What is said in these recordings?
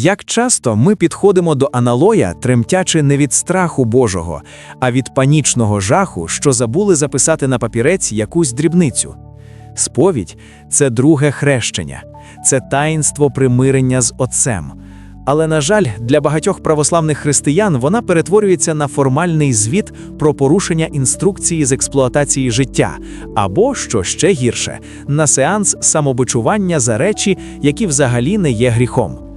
Як часто ми підходимо до аналоя, тремтячи не від страху Божого, а від панічного жаху, що забули записати на папірець якусь дрібницю. Сповідь це друге хрещення, це таїнство примирення з Отцем. Але, на жаль, для багатьох православних християн вона перетворюється на формальний звіт про порушення інструкції з експлуатації життя, або, що ще гірше, на сеанс самобичування за речі, які взагалі не є гріхом.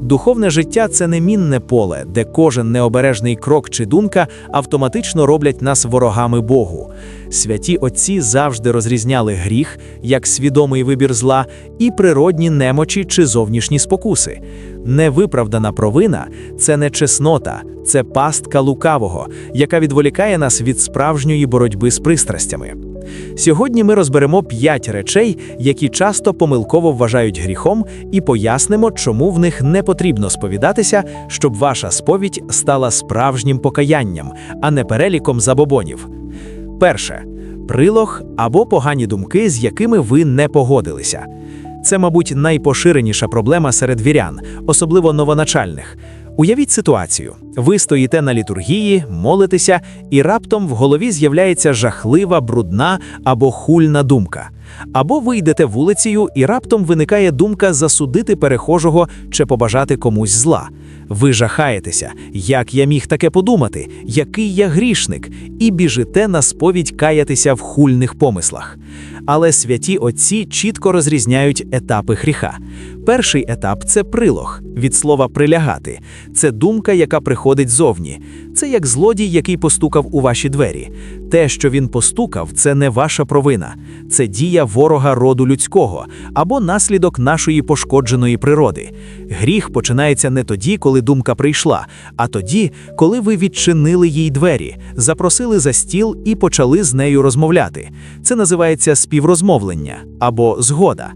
Духовне життя це не мінне поле, де кожен необережний крок чи думка автоматично роблять нас ворогами Богу. Святі отці завжди розрізняли гріх як свідомий вибір зла і природні немочі чи зовнішні спокуси. Невиправдана провина це не чеснота, це пастка лукавого, яка відволікає нас від справжньої боротьби з пристрастями. Сьогодні ми розберемо п'ять речей, які часто помилково вважають гріхом, і пояснимо, чому в них не потрібно сповідатися, щоб ваша сповідь стала справжнім покаянням, а не переліком забобонів. Перше прилог або погані думки, з якими ви не погодилися. Це, мабуть, найпоширеніша проблема серед вірян, особливо новоначальних. Уявіть ситуацію: ви стоїте на літургії, молитеся, і раптом в голові з'являється жахлива, брудна або хульна думка. Або ви йдете вулицею, і раптом виникає думка засудити перехожого чи побажати комусь зла. Ви жахаєтеся, як я міг таке подумати, який я грішник, і біжите на сповідь каятися в хульних помислах. Але святі отці чітко розрізняють етапи гріха. Перший етап це прилог, від слова прилягати. Це думка, яка приходить зовні. Це як злодій, який постукав у ваші двері. Те, що він постукав, це не ваша провина, це дія ворога роду людського або наслідок нашої пошкодженої природи. Гріх починається не тоді, коли думка прийшла, а тоді, коли ви відчинили їй двері, запросили за стіл і почали з нею розмовляти. Це називається співрозмовлення або згода.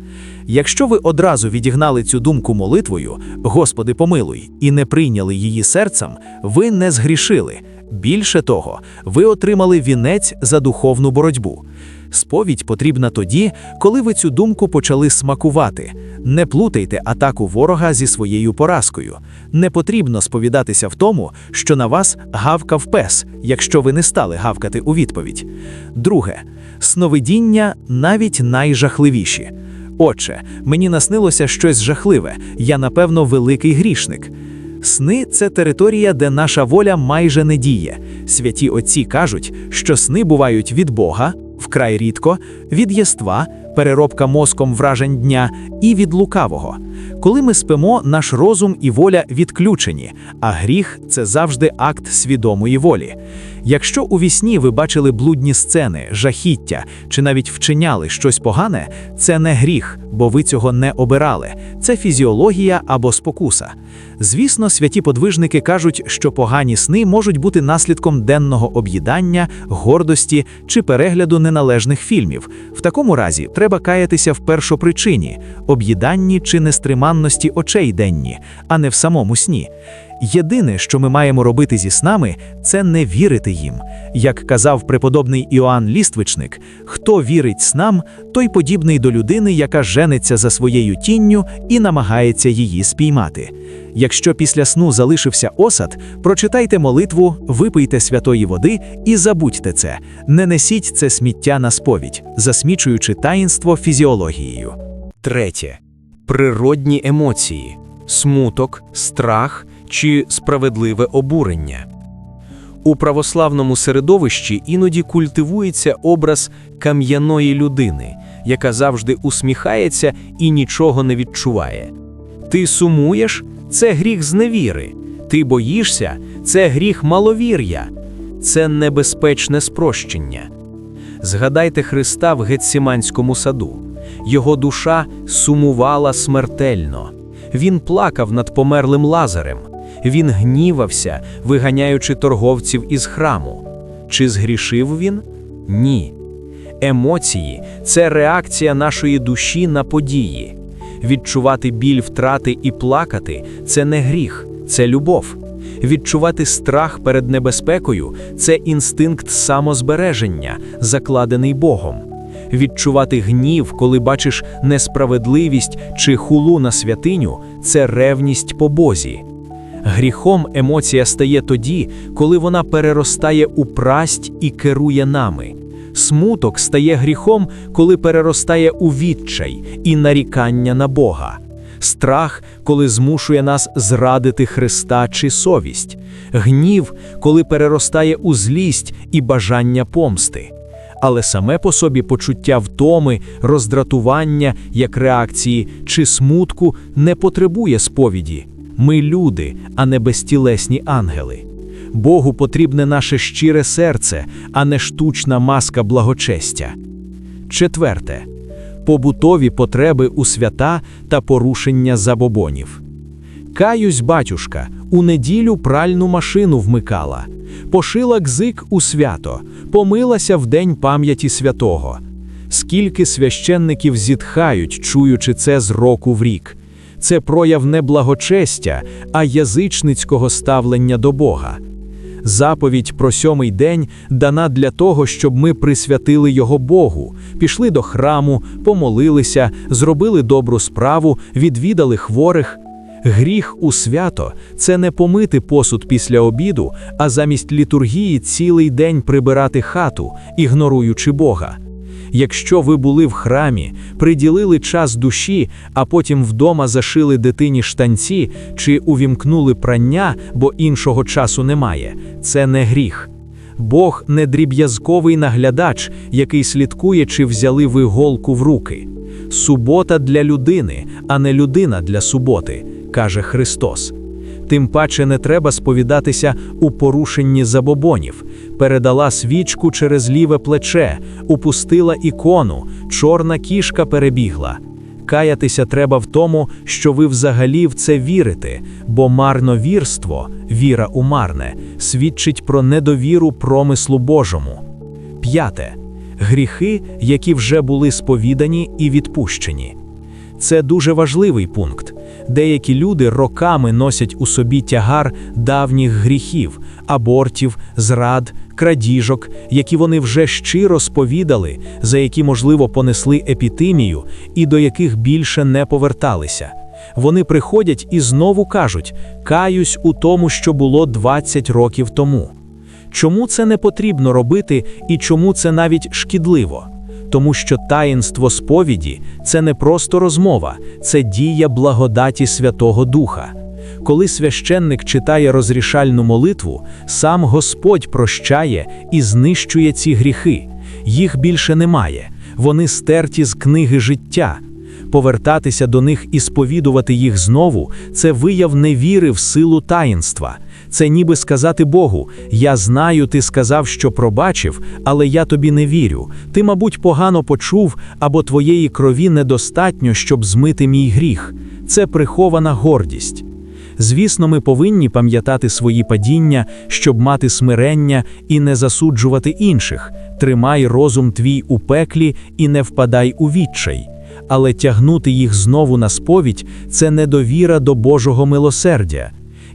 Якщо ви одразу відігнали цю думку молитвою, Господи, помилуй, і не прийняли її серцем, ви не згрішили. Більше того, ви отримали вінець за духовну боротьбу. Сповідь потрібна тоді, коли ви цю думку почали смакувати. Не плутайте атаку ворога зі своєю поразкою. Не потрібно сповідатися в тому, що на вас гавкав пес, якщо ви не стали гавкати у відповідь. Друге, сновидіння навіть найжахливіші. Отже, мені наснилося щось жахливе, я, напевно, великий грішник. Сни це територія, де наша воля майже не діє. Святі отці кажуть, що сни бувають від Бога, вкрай рідко, від єства, переробка мозком вражень дня і від лукавого. Коли ми спимо, наш розум і воля відключені, а гріх це завжди акт свідомої волі. Якщо у вісні ви бачили блудні сцени, жахіття чи навіть вчиняли щось погане, це не гріх, бо ви цього не обирали. Це фізіологія або спокуса. Звісно, святі подвижники кажуть, що погані сни можуть бути наслідком денного об'їдання, гордості чи перегляду неналежних фільмів. В такому разі треба каятися в першопричині об'їданні чи нестриманності очей денні, а не в самому сні. Єдине, що ми маємо робити зі снами, це не вірити їм. Як казав преподобний Іоанн Ліствичник, хто вірить снам, той подібний до людини, яка жениться за своєю тінню і намагається її спіймати. Якщо після сну залишився осад, прочитайте молитву, випийте святої води і забудьте це. Не несіть це сміття на сповідь, засмічуючи таїнство фізіологією. Третє природні емоції, смуток, страх чи справедливе обурення. У православному середовищі іноді культивується образ кам'яної людини, яка завжди усміхається і нічого не відчуває. Ти сумуєш це гріх зневіри, ти боїшся це гріх маловір'я, це небезпечне спрощення. Згадайте Христа в Гетсіманському саду. Його душа сумувала смертельно. Він плакав над померлим лазарем. Він гнівався, виганяючи торговців із храму. Чи згрішив він? Ні. Емоції це реакція нашої душі на події. Відчувати біль втрати і плакати це не гріх, це любов. Відчувати страх перед небезпекою це інстинкт самозбереження, закладений Богом. Відчувати гнів, коли бачиш несправедливість чи хулу на святиню це ревність по Бозі. Гріхом емоція стає тоді, коли вона переростає у прасть і керує нами. Смуток стає гріхом, коли переростає у відчай і нарікання на Бога. Страх, коли змушує нас зрадити Христа чи совість, гнів, коли переростає у злість і бажання помсти. Але саме по собі почуття втоми, роздратування як реакції чи смутку не потребує сповіді. Ми люди, а не безтілесні ангели. Богу потрібне наше щире серце, а не штучна маска благочестя. Четверте побутові потреби у свята та порушення забобонів. Каюсь, батюшка, у неділю пральну машину вмикала, пошила гзик у свято, помилася в день пам'яті святого. Скільки священників зітхають, чуючи це з року в рік. Це прояв не благочестя, а язичницького ставлення до Бога. Заповідь про сьомий день дана для того, щоб ми присвятили його Богу, пішли до храму, помолилися, зробили добру справу, відвідали хворих. Гріх у свято це не помити посуд після обіду, а замість літургії цілий день прибирати хату, ігноруючи Бога. Якщо ви були в храмі, приділили час душі, а потім вдома зашили дитині штанці чи увімкнули прання, бо іншого часу немає, це не гріх. Бог не дріб'язковий наглядач, який слідкує, чи взяли ви голку в руки. Субота для людини, а не людина для суботи, каже Христос. Тим паче не треба сповідатися у порушенні забобонів, передала свічку через ліве плече, упустила ікону, чорна кішка перебігла. Каятися треба в тому, що ви взагалі в це вірите, бо марновірство, віра у марне, свідчить про недовіру промислу Божому. П'яте гріхи, які вже були сповідані і відпущені. Це дуже важливий пункт. Деякі люди роками носять у собі тягар давніх гріхів, абортів, зрад, крадіжок, які вони вже щиро сповідали, за які, можливо, понесли епітимію і до яких більше не поверталися. Вони приходять і знову кажуть: каюсь у тому, що було 20 років тому. Чому це не потрібно робити і чому це навіть шкідливо? Тому що таїнство сповіді це не просто розмова, це дія благодаті Святого Духа. Коли священник читає розрішальну молитву, сам Господь прощає і знищує ці гріхи. Їх більше немає, вони стерті з книги життя. Повертатися до них і сповідувати їх знову це вияв невіри в силу таїнства. Це ніби сказати Богу: Я знаю, ти сказав, що пробачив, але я тобі не вірю. Ти, мабуть, погано почув, або твоєї крові недостатньо, щоб змити мій гріх. Це прихована гордість. Звісно, ми повинні пам'ятати свої падіння, щоб мати смирення і не засуджувати інших. Тримай розум твій у пеклі і не впадай у відчай. Але тягнути їх знову на сповідь це недовіра до Божого милосердя.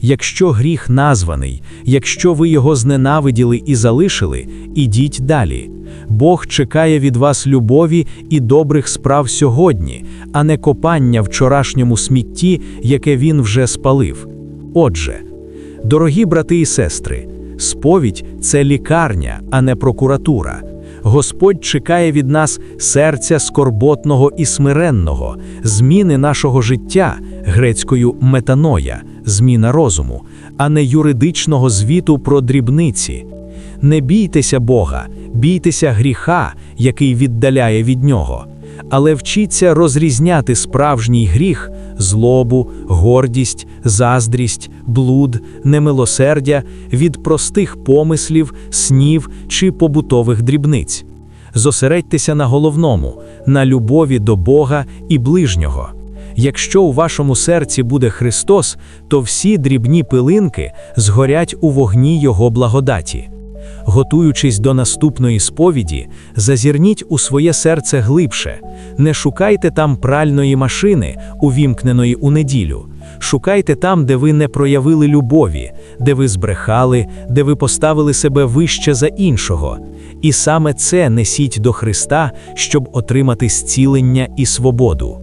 Якщо гріх названий, якщо ви його зненавиділи і залишили, ідіть далі. Бог чекає від вас любові і добрих справ сьогодні, а не копання вчорашньому смітті, яке він вже спалив. Отже, дорогі брати і сестри, сповідь це лікарня, а не прокуратура. Господь чекає від нас серця скорботного і смиренного, зміни нашого життя грецькою метаноя, зміна розуму, а не юридичного звіту про дрібниці. Не бійтеся Бога, бійтеся гріха, який віддаляє від нього, але вчіться розрізняти справжній гріх, злобу, гордість, заздрість, блуд, немилосердя від простих помислів, снів чи побутових дрібниць. Зосередьтеся на головному, на любові до Бога і ближнього. Якщо у вашому серці буде Христос, то всі дрібні пилинки згорять у вогні Його благодаті. Готуючись до наступної сповіді, зазірніть у своє серце глибше, не шукайте там пральної машини, увімкненої у неділю. Шукайте там, де ви не проявили любові, де ви збрехали, де ви поставили себе вище за іншого. І саме це несіть до Христа, щоб отримати зцілення і свободу.